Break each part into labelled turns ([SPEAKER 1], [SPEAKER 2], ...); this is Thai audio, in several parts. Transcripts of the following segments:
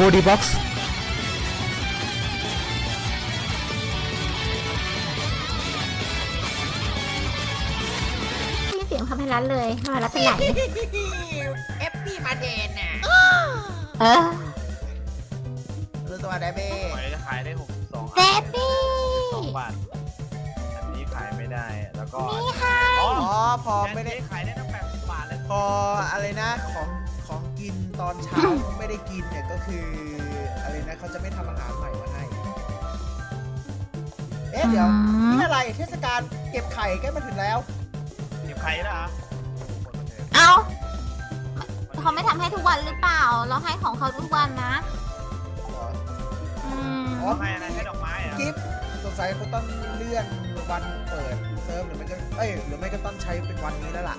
[SPEAKER 1] 4D Box
[SPEAKER 2] ไม่เสียงคำให้รันเลยมารันเป็นไหน
[SPEAKER 3] เอฟพี่มาเดนน่ะ
[SPEAKER 2] เออ
[SPEAKER 3] รู้ตัวได้เบ้
[SPEAKER 4] หวยจะขายได้หกสอง
[SPEAKER 2] เซฟปี้
[SPEAKER 4] สองบาทอันนี้ขายไม่ได้ แล้วก็
[SPEAKER 2] นี่ค่ะ
[SPEAKER 4] อ๋อ
[SPEAKER 3] อ๋อพอ
[SPEAKER 4] แค่
[SPEAKER 3] ไม่ได้
[SPEAKER 4] นี้ขายได้ตั้งแปดสิบบาทเลย
[SPEAKER 3] พออะไรนะของของ กินตอนเช้าไม่ได้กินเนี่ยก็คืออะไรนะเขาจะไม่ทำอาหารใหม่มาให้เอ๊ะเดี๋ยวนี่อะไรเทศกาลเก็บไข่ใกล้มาถึงแล้ว
[SPEAKER 4] เก็บไข่แล้วเหรอหมดประเทศ
[SPEAKER 2] เอาเขาไม่ทำให้ทุกวันหรือเปล่า เราให้ของเขาทุกวันนะ
[SPEAKER 3] เหรอ
[SPEAKER 2] อืม
[SPEAKER 3] อ๋อ
[SPEAKER 4] ไม่อะไรให้ดอกไม้เหรอะ
[SPEAKER 3] กิฟสงสัยเขาต้องเลื่อนวันเปิดเซิร์ฟหรือไม่ก็เอ้ยหรือไม่ก็ต้องใช้เป็นวันนี้แล้วล่ะ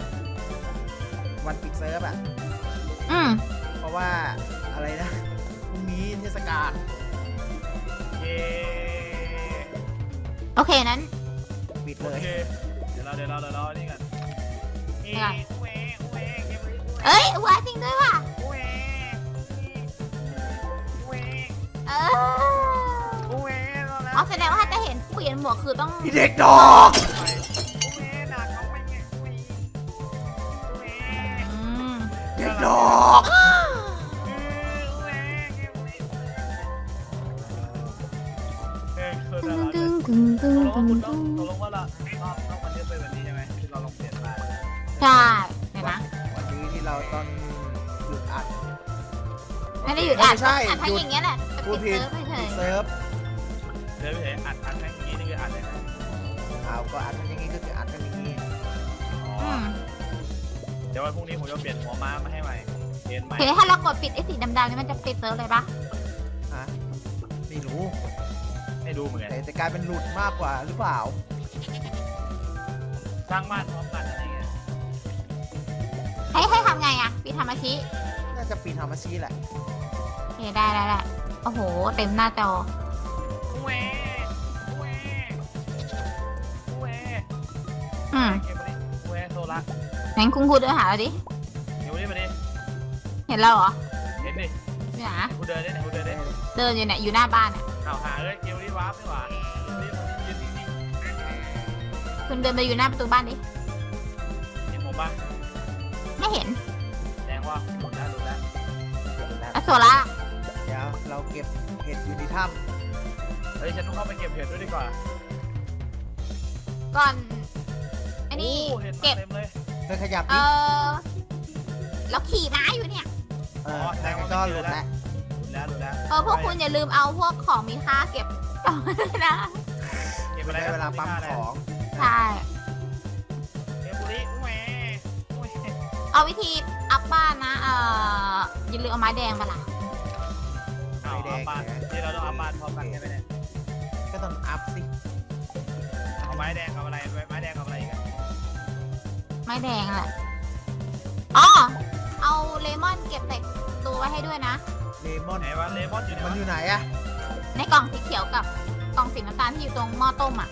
[SPEAKER 3] วันปิดเซิร์ฟอะ
[SPEAKER 2] อืม
[SPEAKER 3] เพราะว่าอะไรนะพรุ่งนี้เทศกาล
[SPEAKER 4] เย้
[SPEAKER 2] โอเคนั้น
[SPEAKER 3] ปิด
[SPEAKER 4] โอ
[SPEAKER 3] เลย
[SPEAKER 4] เคเดี๋ยวเราเดี๋ยวเราเดี๋ยวเรานี่กันเอ้
[SPEAKER 2] ค่ะ
[SPEAKER 4] เว้เว้เก็บไว้
[SPEAKER 2] เอ้ยว้าจริงด้วยว่ะ
[SPEAKER 4] เว้เว้
[SPEAKER 2] เออ
[SPEAKER 4] เว้รอแล้ว
[SPEAKER 2] อ๋อแสดงว่าถ้าจะเห็นเปลี่ยนหมวกคือต้อง
[SPEAKER 3] พี่เด็กดอก
[SPEAKER 4] ง
[SPEAKER 2] ตึตง
[SPEAKER 4] กลง
[SPEAKER 2] ตึ
[SPEAKER 4] ว่างคุณต้อง
[SPEAKER 2] ตึง
[SPEAKER 4] ตกลงว่าเราต้องต้องมันเยอะไปแบบนี้ใช่ไหมที่เราลองเปลี่ยนมา
[SPEAKER 2] ใช่เดี๋ยวนะ
[SPEAKER 3] วันนี้ที่เราต้องหยุดอัด
[SPEAKER 2] ไม่ได้หยุดอ่าน
[SPEAKER 3] ไม่ใช่
[SPEAKER 2] อ่านทั้ง
[SPEAKER 3] หยุด
[SPEAKER 2] อย่างเงี้ยแหละ
[SPEAKER 3] พู
[SPEAKER 2] ปิ
[SPEAKER 3] ด
[SPEAKER 2] ด
[SPEAKER 3] ผิด
[SPEAKER 2] เซิร์ฟเฉย
[SPEAKER 3] เซิร์ฟ
[SPEAKER 4] เดี๋ยวไปเห็นอัดอัดแค่อย่างนี้นี่คืออัดเลยนะ
[SPEAKER 3] เอาก็อัดกันอย่างนี้ก็คืออัดกันอย่างนี้
[SPEAKER 4] อ๋อ
[SPEAKER 2] ๆอืม
[SPEAKER 4] เดี๋ยววันพรุ่งนี้ผมจะเปลี่ยนหัวม้ามาให้ใหม่เปลี่ยนใหม่
[SPEAKER 2] ทีนี้ถ้าเรากดปิดไอ้สีดำๆนี่มันจะปิดเซิร์ฟเลยปะ
[SPEAKER 3] ฮะไม่รู้
[SPEAKER 4] ให้ดูเหมือนกัน
[SPEAKER 3] แต่แต่กลายเป็นหลุดมากกว่าหรือเปล่า
[SPEAKER 4] สร้างบ้านพร้อมกันอะไรเงี้ย
[SPEAKER 2] ให้ให้ทำไงอะปิดธรรมชิ
[SPEAKER 3] น่าจะปีนธรรมชีแหละ
[SPEAKER 2] โอเคได้ได้ได้โอ้โห เต็มหน้าจอ
[SPEAKER 4] เว้เว้เว้
[SPEAKER 2] อืม
[SPEAKER 4] เก็บไปดิเว้โซล่า
[SPEAKER 2] งั้นคุณครูเดินหาเราดิ
[SPEAKER 4] เดี๋ยวนี้ไปดิ
[SPEAKER 2] เห็นเราเหรอ
[SPEAKER 4] เห็นดิ
[SPEAKER 2] ไม่หา
[SPEAKER 4] กูเดินได้ไหนกูเดินได้
[SPEAKER 2] เดินอยู่เนี่ยอยู่หน้าบ้านอะ
[SPEAKER 4] เอาหาเอ้ยเกลลี่วาร์ปดีกว่าเกลลี่มันยืนนิ่ง
[SPEAKER 2] คุณเดินไปอยู่หน้าประตูบ้านดิ
[SPEAKER 4] ๆเห็นผมปะ
[SPEAKER 2] ไม่เห็น
[SPEAKER 4] แสดงว่าหลุดแล้วหลุดแล้ว
[SPEAKER 3] เดี๋ยวนะ
[SPEAKER 2] อโซล่า
[SPEAKER 3] เดี๋ยวเราเก็บเห็ดอยู่ในถ้
[SPEAKER 4] เฮ้ยฉันต้องเข้าไปเก็บเห็ดด้วยดีกว่า
[SPEAKER 2] ก่อนอันนี้
[SPEAKER 4] โอ้เห็ดมา
[SPEAKER 2] เก็บ
[SPEAKER 4] เต็มเลยำ
[SPEAKER 3] เธอขยับ
[SPEAKER 2] เอ
[SPEAKER 3] นิ
[SPEAKER 2] อแล้วขี่ม้าอยู่เนี่ย
[SPEAKER 3] เออแต่ก็หลุดแล้ว
[SPEAKER 4] หลุดแล้วหลุดแล้ว
[SPEAKER 2] เออพวกคุณอย่าลืมเอาพวกของมีค่าเก็บ เอาไว้ด้วยนะ
[SPEAKER 4] เก็บไป
[SPEAKER 3] ได้
[SPEAKER 4] แล้ว
[SPEAKER 3] เวลาปั๊มของ
[SPEAKER 2] ใช่
[SPEAKER 4] เก็บบุรีแหวแหว
[SPEAKER 2] เอาวิธีอัพบ้านนะ เอออย่าลืมเอาไม้แดงไปล่ะ
[SPEAKER 4] เอาเอาบานที่เราต้องเอาบานพร้อมกันใช่ไหมเนี่ย
[SPEAKER 3] ก็ต้องอัพสิ
[SPEAKER 4] เอาไม้แดงกับอะไรไม้แดงกับอะไรอีกัน
[SPEAKER 2] ไม้แดงแหละอ๋อเอาเลมอนเก็บใส่ตัวไว้ให้ด้วยนะ
[SPEAKER 3] เลมอน
[SPEAKER 4] ไหนวะเลมอนอยู่ไหน
[SPEAKER 3] มัน
[SPEAKER 4] วะ
[SPEAKER 3] อยู่ไหนอะ
[SPEAKER 2] ในกล่องสีเขียวกับกล่องสีน้ำตาลที่อยู่ตรงหม้อต้มอะ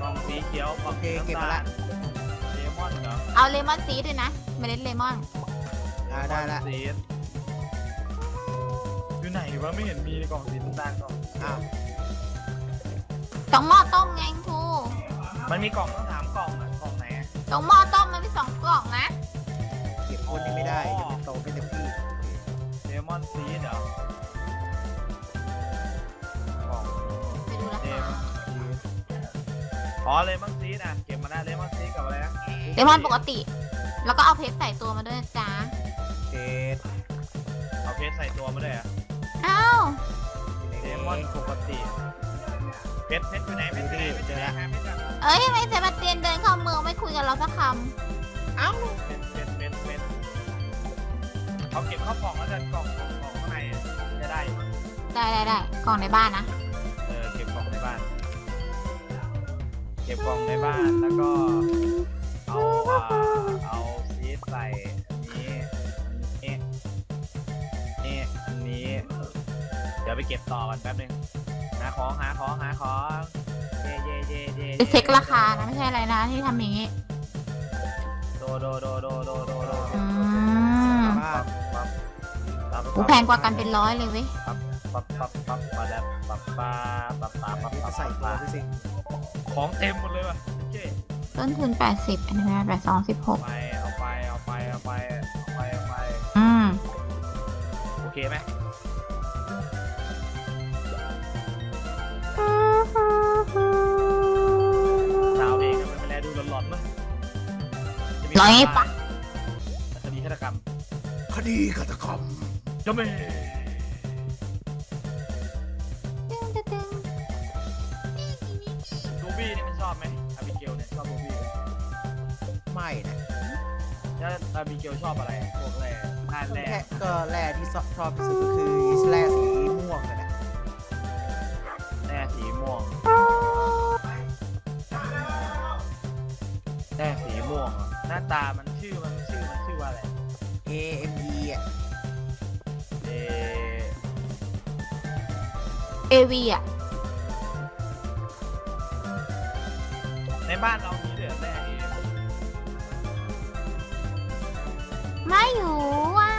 [SPEAKER 4] กล่องสีเขียวกล่องสีน้ำตาลเลมอนเหรอ
[SPEAKER 2] เอาเลมอนซีดด้วยนะ เมล็ดเลมอน
[SPEAKER 3] อ่าได้ละ
[SPEAKER 4] สีอยู่ไหนวะไม่เห็นมีในกล่องสีน้ำตาลกล่อง
[SPEAKER 3] อ้าว
[SPEAKER 2] ตรงหม้อต้มไงครู
[SPEAKER 4] มันมีกล่องต้องถามกล่องอะกล่องไหนอะ
[SPEAKER 2] ตรงหม้อต้มมันมีสองกล่องนะ
[SPEAKER 3] เก็บคนนี้ไม่ได้เดี๋ยวมันโตไม่เต็มที่
[SPEAKER 4] เลมอนซีดเหรอ อ๋อเลมอนซีดอะเก็บมาได้เลมอนซีดกับอะไรนะ
[SPEAKER 2] เลมอนปกติ แล้วก็เอาเพชรใส่ตัวมาด้วยนะจ๊ะ
[SPEAKER 3] เจ็ด
[SPEAKER 4] เอาเพชรใส่ตัวมาด้วยอะ
[SPEAKER 2] อ้าว
[SPEAKER 4] เลมอนปกติเพชรเพชรอยู่ไหนเพชรอยู่ไหนเพชรอยู่ไหนหาเพชรกัน
[SPEAKER 2] เอ้ยไม่เซบาสเตียนเดินเข้าเมืองไม่คุยกับเราสักค
[SPEAKER 3] เอ้า
[SPEAKER 4] เพชรเพชรเพชรเพชรเอาเก็บเข้ากล่องแล้วกันกล่องกล่องกล่องข้างในอะจะได้อยู่มั้งำ
[SPEAKER 2] ได้ได้ได้กล่องในบ้านนะ
[SPEAKER 4] เก็บกล่องในบ้านแล้วก็เอาอ่าเอาซีดใส่อันนี้อันนี้นี่อันนี้ เดี๋ยวไปเก็บต่อกันแป๊บนึงหาของหาของหาของเย่เย่เย่เย่
[SPEAKER 2] ไปเช็คราคานะไม่ใช่อะไรนะที่ทำอย่างนี้
[SPEAKER 4] โดโดโดโดโดโดโด
[SPEAKER 2] อืม
[SPEAKER 3] บ้าน
[SPEAKER 4] ปั๊บปั๊บ
[SPEAKER 2] โอ้แพงกว่ากันเป็นร้อยเลยเว้ย
[SPEAKER 4] ปั๊บ ปั๊บปั๊บปั๊บมาแล้วปั๊บปั๊บปั๊บปั๊บปั๊บปั๊บ
[SPEAKER 3] ใส่ตัวไปสิ
[SPEAKER 4] ของเต็มหมดเลยว่ะโอเค
[SPEAKER 2] ต้นทุน 80อันนี้แปดสองสิบหก
[SPEAKER 4] ไปเอาไปเอาไปเอาไปเอาไปเอาไป
[SPEAKER 2] อืม
[SPEAKER 4] โอเคไหมสาวเองก็เป็นไปแลดูหลอนๆมั้งจะมี
[SPEAKER 2] ร้อยปะ
[SPEAKER 4] คดีฆาตกรรม
[SPEAKER 3] คดีฆาตกรรม
[SPEAKER 4] จ้าแม่ เกลชอบอะไรพวกแร่ธาตุแร่
[SPEAKER 3] แค่ก็แร่ที่ชอบที่สุดก็คือแร่สีม่วงนั่นแหละ
[SPEAKER 4] แร่สีม่วงแร่สีม่วงเหรอหน้าตามันชื่อมันชื่อมันชื่อว่าอะไร
[SPEAKER 3] A M E อะ
[SPEAKER 4] เอ
[SPEAKER 2] เอวีอะ
[SPEAKER 4] ในบ้านเรา
[SPEAKER 2] ไม่อยู่ว่ะ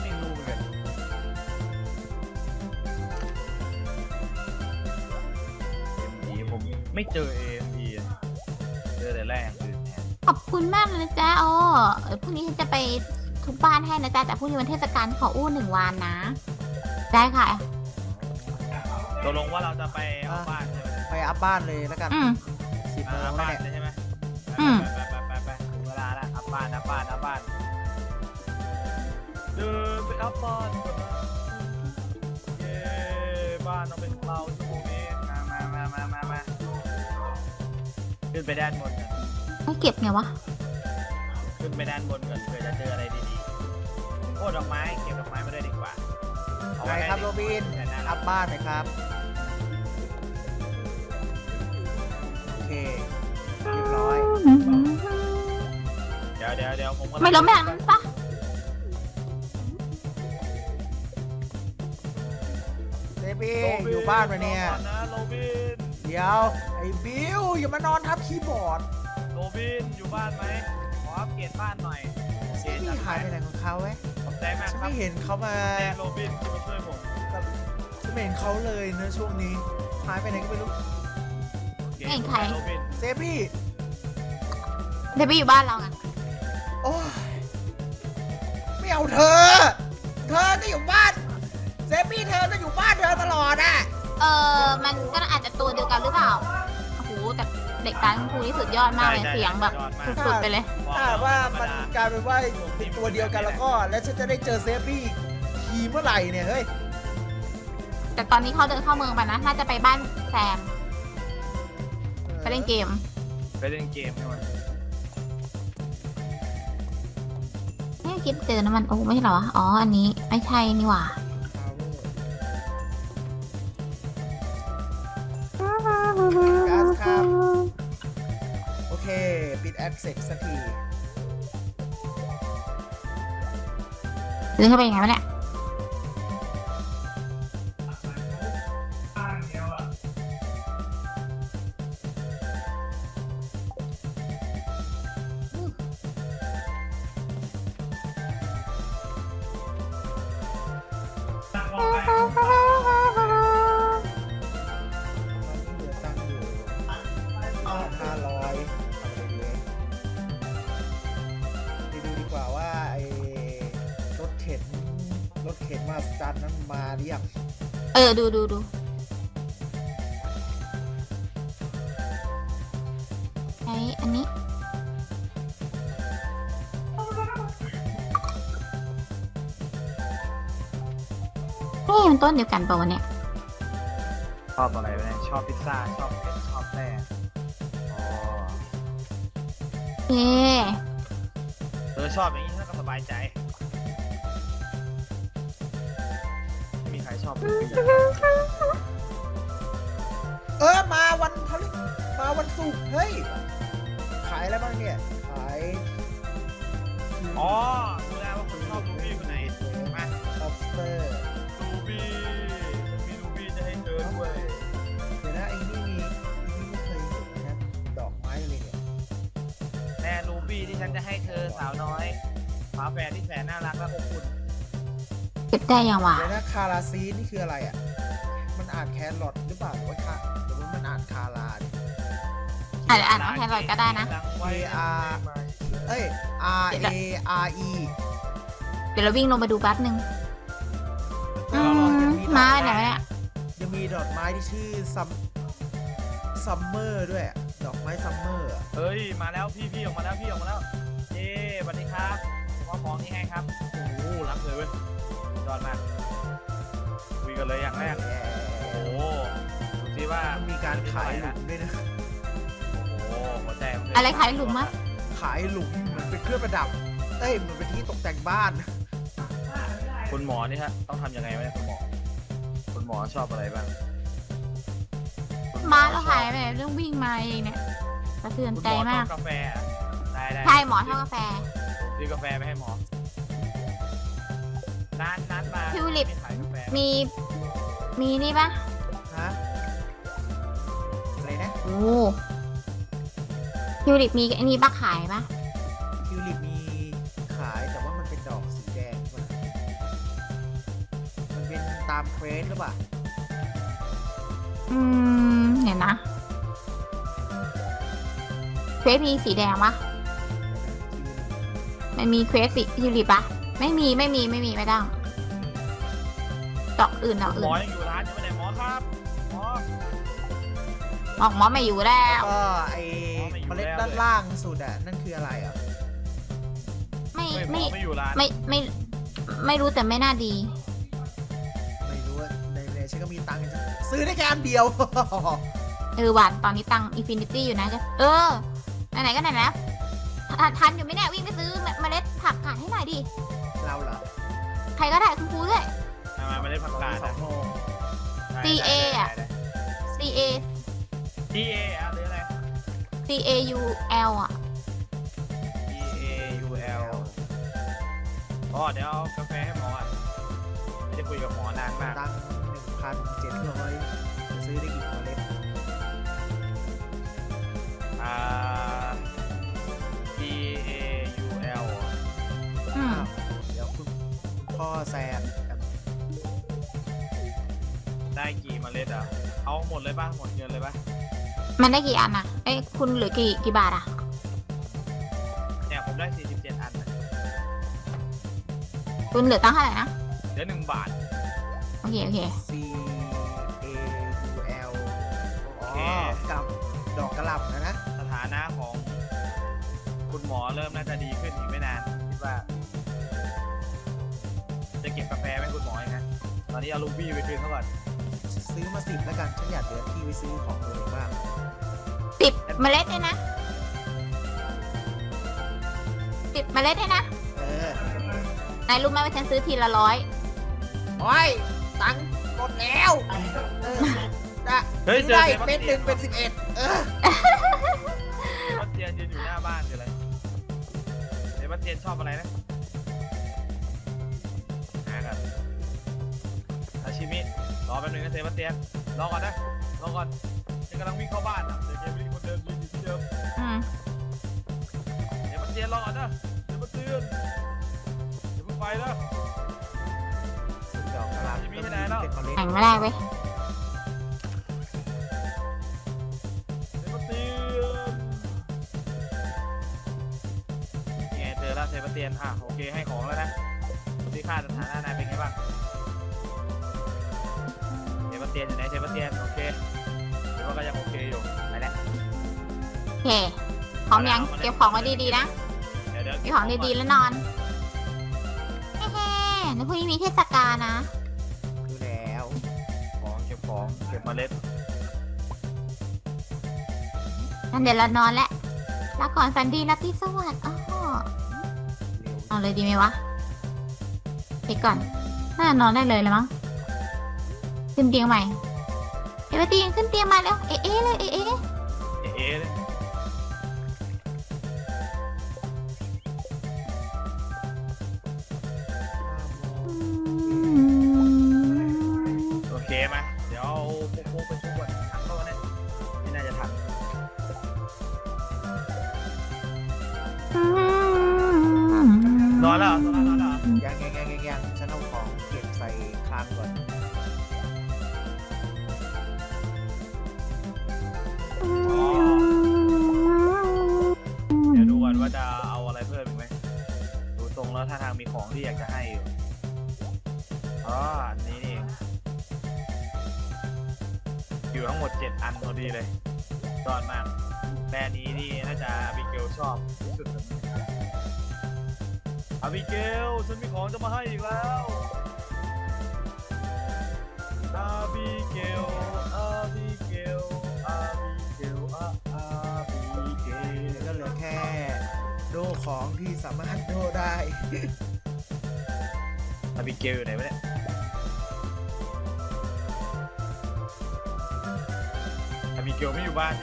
[SPEAKER 4] ไม่รู้เหมือนกันเอ็มดีผมไม่เจอเอ็มดีเจอแต่แร่อย่างอื่นแทน
[SPEAKER 2] ขอบคุณมากเลยนะจ๊ะโอ้เออพรุ่งนี้ฉันจะไปทุกบ้านให้นะจ๊ะแต่พรุ่งนี้วันเทศกาลขออู้หนึ่งวันนะ ได้ค่ะ
[SPEAKER 4] ตกลงว่าเราจะไปเอาบ้านใช่ไหม
[SPEAKER 3] ไปอัพบ้านเลยแล้วกัน
[SPEAKER 2] อืม
[SPEAKER 3] สิบโม
[SPEAKER 4] อ่างอัพ
[SPEAKER 3] แล้ว
[SPEAKER 4] บ้าน
[SPEAKER 3] เนี่ย
[SPEAKER 4] เลยใช่ไหม
[SPEAKER 2] อืม
[SPEAKER 4] ไปไปไปไปไป บ้านอัพบ้านอัพบ้านเดินไปอัพบ้านดีกว่านะเย้บ้านเราเป็นของเราชั่วโมงนี้มามามามามามาขึ้นไปด้านบนกัน
[SPEAKER 2] ไม่เก็บไงวะ
[SPEAKER 4] ขึ้นไปด้านบนก่อนเผื่อจะเจออะไรดีๆโอ้ดอกไม้เก็บดอกไม้มาด้วยดีกว่าเอา
[SPEAKER 3] ไง
[SPEAKER 4] ว้ให้
[SPEAKER 3] ครับโรบิน
[SPEAKER 4] แต่น่ารั
[SPEAKER 3] อั
[SPEAKER 4] ก
[SPEAKER 3] พบ้านหน่อยครับ ย
[SPEAKER 4] วเดี๋ยวเดี๋ยวผมกำลัง
[SPEAKER 2] ไม่ล้มแบบนั้นปะ
[SPEAKER 3] เซบี้
[SPEAKER 4] โรบิ
[SPEAKER 3] อยู่บ้านมาเนี่ย
[SPEAKER 4] รอก่อนะโรบิน
[SPEAKER 3] เดี๋ยว ไอ้บิวอย่ามานอนทับคีย์บอร์ด
[SPEAKER 4] โรบินอยู่บ้านไหมขออัปเกรดบ้านหน่อย
[SPEAKER 3] เซบี้หายไปไหนของเขาเว้ย
[SPEAKER 4] ขอบใจมาก
[SPEAKER 3] ฉัน
[SPEAKER 4] ครับ
[SPEAKER 3] ไม่เห็นเขามา
[SPEAKER 4] แม่โรบินที่มาช่วยผม
[SPEAKER 3] ฉันไม่เห็นเขาเลยเนอะช่วงนี้หายไปไหนก็ไม่รู้
[SPEAKER 4] เก่งใครโรบิน
[SPEAKER 3] เซบี้
[SPEAKER 2] เดี๋ยวไปอยู่บ้านเราไง
[SPEAKER 3] โอ้ยไม่เอาเธอ เธอก็อยู่บ้าน เซบี้เธอก็อยู่บ้านเธอตลอดอะ
[SPEAKER 2] เออมันก็อาจจะตัวเดียวกันหรือเปล่า โอ้โห แต่เด็กการครูนี่สุดยอดมากเลยเสียงแบบสุดๆไปเลย
[SPEAKER 3] ถ้าว่ามันกลายเป็นว่าเป็นตัวเดียวกันแล้วก็ แล้วฉันจะได้เจอเซฟี่ทีเมื่อไหร่เนี่ยเฮ้ย
[SPEAKER 2] แต่ตอนนี้เขาเดินเข้าเมืองไปนะ น่าจะไปบ้านแซมไปเล่นเกม
[SPEAKER 4] ไปเล่นเกมใช่ไคิ
[SPEAKER 2] ดเจอน้ำมันโอ้ไม่ใช่เหรอวะอ๋อ อันนี้ไม่ใช่นี่หว่า
[SPEAKER 3] ก๊าซครับ โอเค ปิดแอคเซสสักที
[SPEAKER 2] ซื้อเข้าไปยังไงวะเนี่ย
[SPEAKER 3] ออดูดูดู
[SPEAKER 2] ใช้อันนี้ นี่มันต้นเดียวกันปะวะเนี่ย
[SPEAKER 4] ชอบอะไรวะเนี่ยชอบพิซซ่า ชอบเพชรชอบแร่อ๋อ
[SPEAKER 2] เย้
[SPEAKER 4] เธอชอบอย่างนี้ฉันก็สบายใจ อบลูบี้
[SPEAKER 3] เออมาวันพฤมาวันศุกร์เฮ้ย ขายอะไรบ้างเนี่ย ขาย
[SPEAKER 4] อ๋อรู้แล้วว่าคุณชอบลูบี้คนไหนมา
[SPEAKER 3] ล็อบสเตอร์
[SPEAKER 4] ลูบี้ฉันมีลูบี้จะให้เธอด้วย
[SPEAKER 3] เดี๋ยวนะไอ้นี่มีไอ้นี่ไม่เคยเห็นนะดอกไม้เลยเนี่ย
[SPEAKER 4] แน่ลูบี้ที่ฉันจะให้เธอสาวน้อยฝาแฝดที่แสนน่ารักและอบอุ่น
[SPEAKER 2] เก็บได้ยังวะ
[SPEAKER 3] เดี๋ยวนะคาราซีนี่คืออะไรอะ มันอ่านแครอทหรือเปล่าหรือว่าคาหรือว่ามันอ่านคาราเนี่ย
[SPEAKER 2] อ่านอ่านเอาแครอทก็ได้นะ
[SPEAKER 3] K R เอ้ย R A R E
[SPEAKER 2] เดี๋ยวเราวิ่งลงไปดูแป๊บหนึ่งอื
[SPEAKER 3] แล้วเรา
[SPEAKER 2] ม
[SPEAKER 3] ยังมีดอก
[SPEAKER 2] มา
[SPEAKER 3] ไม้
[SPEAKER 2] ไหนวะเนี่ย
[SPEAKER 3] ยังมีดอกไม้ที่ชื่อซัมซัมเมอร์ด้วยอะดอกไม้ซัมเมอร์อะ
[SPEAKER 4] เฮ้ย มาแล้วพี่พี่ออกมาแล้วพี่ออกมาแล้วเย้สวัสดีครับผมว่าของนี่ให้ครับ โอ้โหรับเลยเว้ย ยอดมากคุยกันเลยอย่างแรก โอ้โหดูสิว่า
[SPEAKER 3] มันมีการขายหลุมด้วยนะ
[SPEAKER 4] โอ้โหหัวใจมันเลย
[SPEAKER 2] อะไรขายหลุมอะ
[SPEAKER 3] ขายหลุมเหมือนเป็นเครื่องประดับ เอ้ยเหมือนเป็นที่ตกแต่งบ้าน
[SPEAKER 4] คุณหมอนี่ฮะต้องทำยังไงวะเนี่ยคุณหมอ คุณหมอชอบอะไรบ้างคุณห
[SPEAKER 2] มาแล้ว
[SPEAKER 4] ชอบ
[SPEAKER 2] หายไปไหนเรื่องวิ่งมาเองเนี่ยสะเทือน
[SPEAKER 4] คุณห
[SPEAKER 2] ใจ
[SPEAKER 4] มอช
[SPEAKER 2] มา
[SPEAKER 4] อก บกาแฟอะได้ได้
[SPEAKER 2] ใช่หมอชอบกาแฟ
[SPEAKER 4] ซื้อกาแฟไปให้หมอ นัดนัดมา
[SPEAKER 2] ทิวลิป
[SPEAKER 4] ไม่ขายกาแฟ
[SPEAKER 2] มี มีนี่ปะ
[SPEAKER 3] ฮะอะไรนะ
[SPEAKER 2] โอ้ทิวลิปมีไอ้นี่ปะขายปะ
[SPEAKER 3] ทิวลิปมีขายแต่ว่ามันเป็นดอกสีแดงมันมันเป็นตามเควสหรือเปล่า
[SPEAKER 2] อืมเห็นนะเควสมีสีแดงปะมันมีเควสสีทิวลิปปะ ไม่มีไม่มีไม่มีไม่ต้องดอกอื่นดอก
[SPEAKER 4] หม
[SPEAKER 2] อื่น
[SPEAKER 4] อยังอยู่ร้านยังไม่ได้หมอครับหมอ
[SPEAKER 2] ออกหมอไม่อยู่แล้ว
[SPEAKER 3] ก็ไอ
[SPEAKER 4] อ๋อไม่อยู่
[SPEAKER 3] เมล็ด
[SPEAKER 4] แล้ว
[SPEAKER 3] ด้านล่างสุดอะนั่นคืออะไรอะ
[SPEAKER 2] ไม่
[SPEAKER 4] ไม่หม
[SPEAKER 2] ไม่
[SPEAKER 4] อไม่อยู่ร้าน
[SPEAKER 2] ไม่ไม่ไม่รู้แต่ไม่น่าดี
[SPEAKER 3] ไม่รู้ว่าในในฉันก็มีตังค์ซื้อได้แค่อันเดียว
[SPEAKER 2] เออหวานตอนนี้ตังอินฟินิตี้อยู่นะจะเออไหนๆก็ไหนแล้วทันทันอยู่ไหมเนี่ยวิ่งไปซื้อเมเมล็ดผักกาดให้หน่อยดิ
[SPEAKER 3] เราเหรอ
[SPEAKER 2] ใครก็ได้คุณครูด้วย
[SPEAKER 4] ทำไมไม่ได้ผักกาด
[SPEAKER 3] สองโมง
[SPEAKER 4] ได้
[SPEAKER 2] CA
[SPEAKER 4] ได้
[SPEAKER 2] อะ
[SPEAKER 4] ได้
[SPEAKER 2] C A
[SPEAKER 4] ได้ CA อะหรืออะไร
[SPEAKER 2] C A U L อะ
[SPEAKER 4] C A U L อ๋อเดี๋ยวเอากาแฟให้หมออะไม่ได้คุยกับหมอนานมาก
[SPEAKER 3] ตังหนึ่งพันเจ็ดร้อยซื้อได้กี่เมล็ด
[SPEAKER 4] อ่า
[SPEAKER 3] คุณพ่อแซมกับ
[SPEAKER 4] ได้กี่เมล็ดอะ เอาหมดเลยป่ะ หมดเงินเลยป่ะ
[SPEAKER 2] มันได้กี่อันอะเอ้ยคุณเหลือกี่กี่บาทอะ
[SPEAKER 4] เนี่ยผมได้ 47 อันนะ
[SPEAKER 2] คุณเหลือตั้งเท่าไหร่นะ
[SPEAKER 4] เหลือหนึ่งบาท
[SPEAKER 2] โอเค โอเค
[SPEAKER 3] C A U L อ๋อ
[SPEAKER 4] โอเค
[SPEAKER 3] กับดอกกระหล่ำนะนะ
[SPEAKER 4] สถานะของ คุณหมอเริ่มน่าจะดีขึ้นอีกไม่นานคิดว่า อนนี้เอาลูบี้ไปคืนเขาก่อน
[SPEAKER 3] ซื้อมาสิบแล้วกันฉันอยากเหลือที่ไปซื้อของตัวเองบ้าง
[SPEAKER 2] สิบเมล็ดเนี่ยนะสิบเมล็ดเนี่ยนะ
[SPEAKER 3] เออนา
[SPEAKER 2] ยรู้ไหมว่าฉันซื้อทีละร้อย
[SPEAKER 3] โอ้ยตังค์หมดแล้วเออได้
[SPEAKER 4] เฮ้ย
[SPEAKER 3] ซื้อได้
[SPEAKER 4] เจอเซบาส
[SPEAKER 3] เป็น
[SPEAKER 4] เตี
[SPEAKER 3] ห
[SPEAKER 4] ย
[SPEAKER 3] นึ่
[SPEAKER 4] น
[SPEAKER 3] งเป็นสิบเอ็ดเออ
[SPEAKER 4] เซบาสเตียนยืนอยู่หน้าบ้านคืออะไรเซบาสเตียนชอบอะไรนะหา แป๊บนึงนะเซบาสเตียนรอก่อนนะรอก่อนฉันกำลังวิ่งเข้าบ้านนะเดี๋ยวเกมวิ่งคนเดิมยืนอยู่ที่เดิม
[SPEAKER 2] อืม
[SPEAKER 4] เซบาสเตียนรอก่อนนะเซบาสเตียนอย่าเพิ่งไปนะ
[SPEAKER 3] ซึ่งดอกกระหล่ำก็มีเป็นเมล็ด
[SPEAKER 2] แข่งไม่ได้เว้ย
[SPEAKER 4] อยู่ไหนเซบาสเตียนโอเคเดี๋ยวว่าก็ยังโอเคอยู่ไปแล้ว
[SPEAKER 2] โอเคพร้อมยังเก็บของไว้ดีๆนะ
[SPEAKER 4] เดี๋ยวเดี๋ยว
[SPEAKER 2] เก็บของดีๆแล้วนอนเฮ้ๆในพรุ่งนี้มีเทศกาลนะ
[SPEAKER 3] ดูแล้ว
[SPEAKER 4] ของเก็บของเก็บเมล็ด
[SPEAKER 2] งั้นเดี๋ยวเรานอนแล้วลาก่อนฝันดีราตรีสวัสดิ์อ๋อ
[SPEAKER 3] เร็ว
[SPEAKER 2] เอาเลยดีไหมวะเด็กก่อนน่านอนได้เลยแล้วมั้ง ขึ้นเตียงใหม่เอเวอร์ตีนขึ้นเตียงมาแล้ว เอ๊ะเอ๊ะเลยเอ๊ะเอ๊ะ
[SPEAKER 4] เอ๊ะ ดีเล
[SPEAKER 3] ยยอ
[SPEAKER 4] ดมากแบรนด์นี้นี่น่าจะอาบิเกลชอบที่สุดเลยอาบิเกลฉันมีของจะมาให้อีกแล้วอาบิเกลอาบิเกลอาบิเกลอาอาบิเกล
[SPEAKER 3] ก็เหลือแค่โดของที่สามารถโดได้
[SPEAKER 4] อาบิเกลอยู่ไหนวะเนี่ย อาบิเกลไม่อยู่บ้าน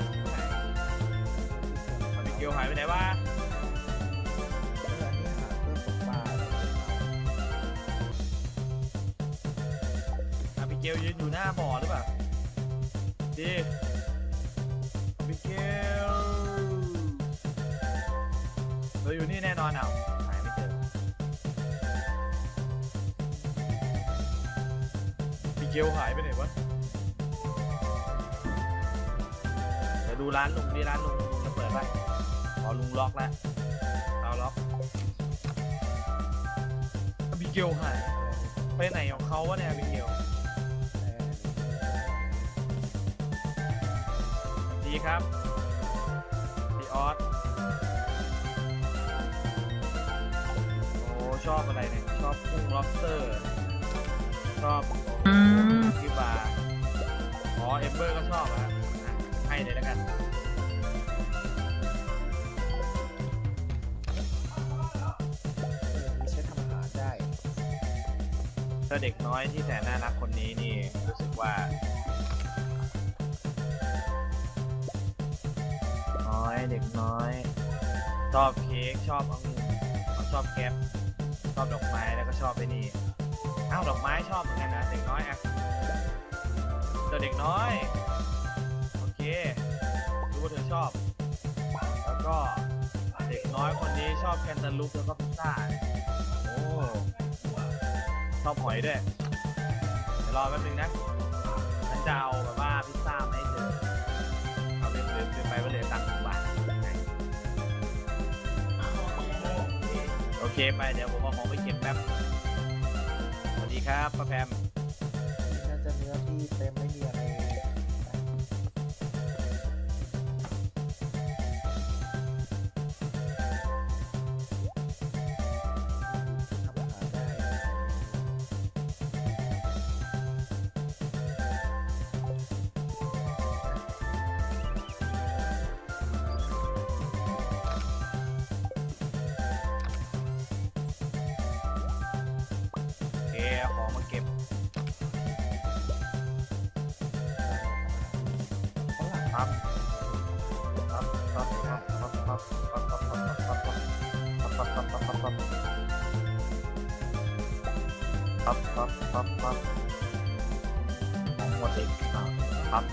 [SPEAKER 4] คอนิเกลหายไปไหนวะ
[SPEAKER 3] เพื่อที่หาเกปลา
[SPEAKER 4] อาบิเกลยืนอยู่หน้าบ่อหรือเปล่าดีอาบิเกลเราอยู่นี่แน่นอนอะหายไม่เจออาบิเกลหายไปไหนวะ ร้านลุงดีร้านลุงลุงจะเปิดป่ะพอลุงล็อกแล้วเอาล็อกอาบิเกลหายไปไหนของเขาวะเนี่ยอาบิเกลดีครับดีออสโอ้ชอบอะไรเนี่ยชอบกุ้ง lobster ชอบ
[SPEAKER 2] อืม
[SPEAKER 4] คิวบาร์อ๋อเอมเบอร์ก็ชอบอะอะ ให้เลยแล้วกัน
[SPEAKER 3] มีใช้ทำอาหารได้
[SPEAKER 4] ถ้าเด็กน้อยที่แสนน่ารักคนนี้นี่รู้สึกว่า น้อยเด็กน้อย ชอบเค้กชอบองุ่นชอบแก๊ปชอบดอกไม้แล้วก็ชอบไปนี่อ้าวดอกไม้ชอบเหมือนกันนะเด็กน้อยอะเจอเด็กน้อยโอเครู้ว่า เธอชอบ แล้วก็เด็กน้อยคนนี้ชอบแคนตาลูปแล้วก็พิซซ่าโอ้ชอบหอยด้วยเดี๋ยวรอแป๊บนึงนะฉันจะเอาแบบว่าพิซซ่ามาให้เธอเอาลืมลืมลืมไปว่าเหลือตังค์ถึงบาทโอเคไปเดี๋ยวผมเอาของไปเก็บแป๊บสวัสดีครับป้าแพม
[SPEAKER 3] นี่น่าจะเนื้อที่เต็มไม่มีอะไร
[SPEAKER 4] ค
[SPEAKER 3] รั
[SPEAKER 4] บหมดอีกอ่าครับ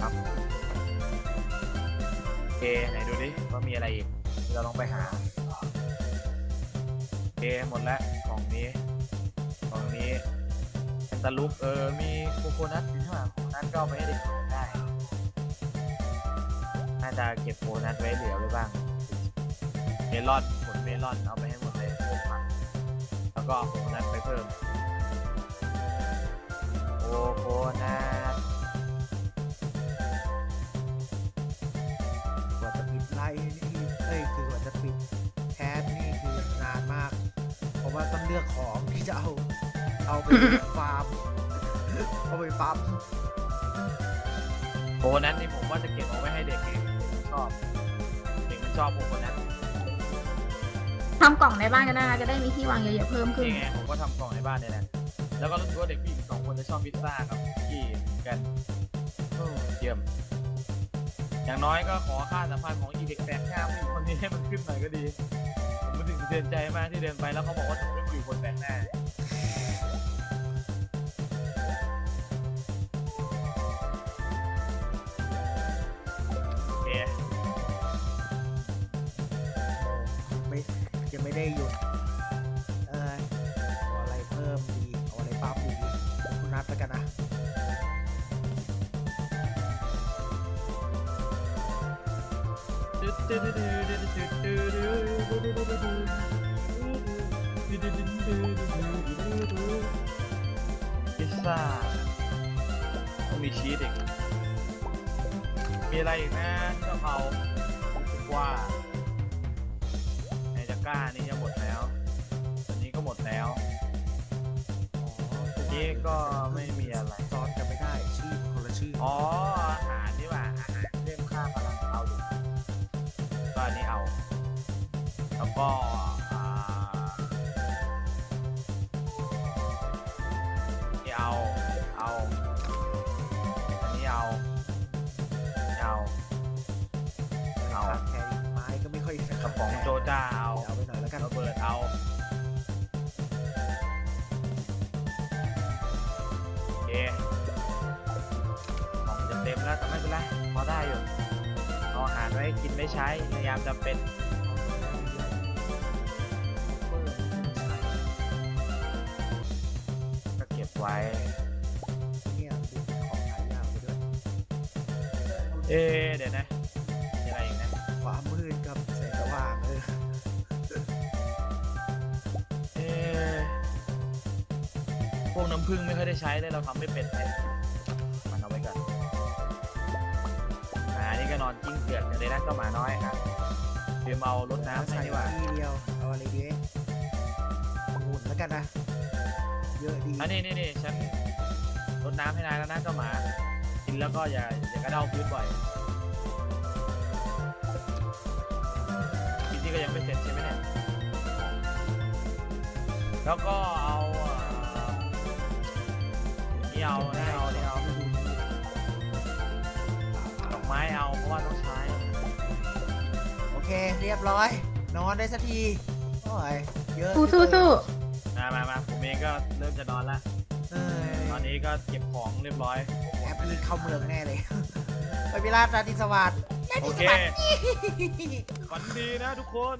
[SPEAKER 4] ครับโอเคไหนดูดิว่ามีอะไรอีกเราต้องไปหาโอเคหมดแล้วกล่องนี้กล่องนี้แคนตาลูปเออมีโคโคนัทอยู่ใช่ไหมโคโคนัทก็เอาไปให้เด็กกินได้น่าจะเก็บโคโคนัทไว้เหลือไว้บ้างเมลอนผลเมลอนเอาไปให้ ก็เอาโคโคนัทไปเพิ่มโคโคนัท
[SPEAKER 3] กว่าจะปิดไล่นี่เอ้ยคือกว่าจะปิดแคสนี่คือนานมาก เพราะว่าต้องเลือกของที่จะเอาเอาไปฟาร์มเอาไปปั๊ม
[SPEAKER 4] โคโคนัทนี่ผมว่าจะเก็บเอาไว้ให้เด็กเองชอบ เด็กมันชอบโคโคนัท
[SPEAKER 2] ทำกล่องในบ้านก็ได้นะจะได้มีที่วางเยอะๆเพิ่มขึ้น
[SPEAKER 4] นี่ไงผมก็ทำกล่องในบ้านเนี่ยแหละ แล้วก็รู้สึกว่าเด็กผู้หญิงสองคนจะชอบพิซซ่ากับกี้กันโอ้เยี่ยม อย่างน้อยก็ขอค่าสัมพันธ์ของอีเด็กแปลกหน้าคนนี้ให้มันขึ้นหน่อยก็ดี ผมรู้สึกสะเทือนใจมากที่เดินไปแล้วเขาบอกว่าหนูเป็นผู้หญิงคนแปลกหน้า
[SPEAKER 3] มี
[SPEAKER 4] ชีสอีกมีอะไรอีกนะที่ต้องเอารู้สึกว่าในตะกร้านี้จะหมดแล้วอันนี้ก็หมดแล้ว
[SPEAKER 3] อ๋อ
[SPEAKER 4] อันนี้ก็ไม่มีอะไร
[SPEAKER 3] ซ้อนกันไม่ได้ชื่อคนละชื่ออ
[SPEAKER 4] อ๋ออาหารนี่หว่าอาหารเรื่องค่าพลังเอาอยู่ก็อันนี้เอา แล้วก็
[SPEAKER 3] ไม่ค่อย
[SPEAKER 4] กระป๋องโจจ้าเอา
[SPEAKER 3] เอาไปหน่อยแล้วกัน
[SPEAKER 4] ระเบิดเอาโอเคกล่องจะเต็มแล้วแต่ไม่เป็นไรพอได้อยู่เอาอาหารไว้กินไม่ใช้พยายามจะเป็นก็เก็บไว้
[SPEAKER 3] เนี่ยดูเป็นของหายากไปด้วย
[SPEAKER 4] เอ๊ะเดี๋ยวนะ พวกน้ำผึ้งไม่ค่อยได้ใช้เลยเราทำไม่เป็นเลยมันเอาไว้ก่อนอ่านี่ก็นอนกิ้งเกลือกอยู่เลยนะเจ้าหมาน้อยครับเตรียมเอารถน้ำให้
[SPEAKER 3] ใส่
[SPEAKER 4] ดีกว่า
[SPEAKER 3] ทีเดียว เอาอะไรดีองุ่นแล้วกันนะ เยอะดี
[SPEAKER 4] อันนี้นี่นี่ฉันรดน้ำให้นายแล้วนะเจ้าหมากินแล้วก็อย่าอย่ากระเด้าพื้นบ่อยกินที่ก็ยังไม่เสร็จใช่ไหมเนี่ยแล้วก็เอาอ่า นี่เอานี่เอานี่เอาดอกไม้เอาเพราะว่าต้องใช้
[SPEAKER 3] โอเค เรียบร้อย นอนได้สักที โอ้ย เยอะ
[SPEAKER 2] สู้สู้สู้
[SPEAKER 4] มามามาผมเองก็เริ่มจะนอนละ
[SPEAKER 3] เออ
[SPEAKER 4] ตอนนี้ก็เก็บของเรียบร้อย
[SPEAKER 3] แอปนี้เข้าเมืองแน่เลย ไปพิราบราตรีสวัสดิ์ราต
[SPEAKER 4] โอ
[SPEAKER 3] รีส
[SPEAKER 4] เค
[SPEAKER 3] วัสดิ์
[SPEAKER 4] ฝันดีนะทุกคน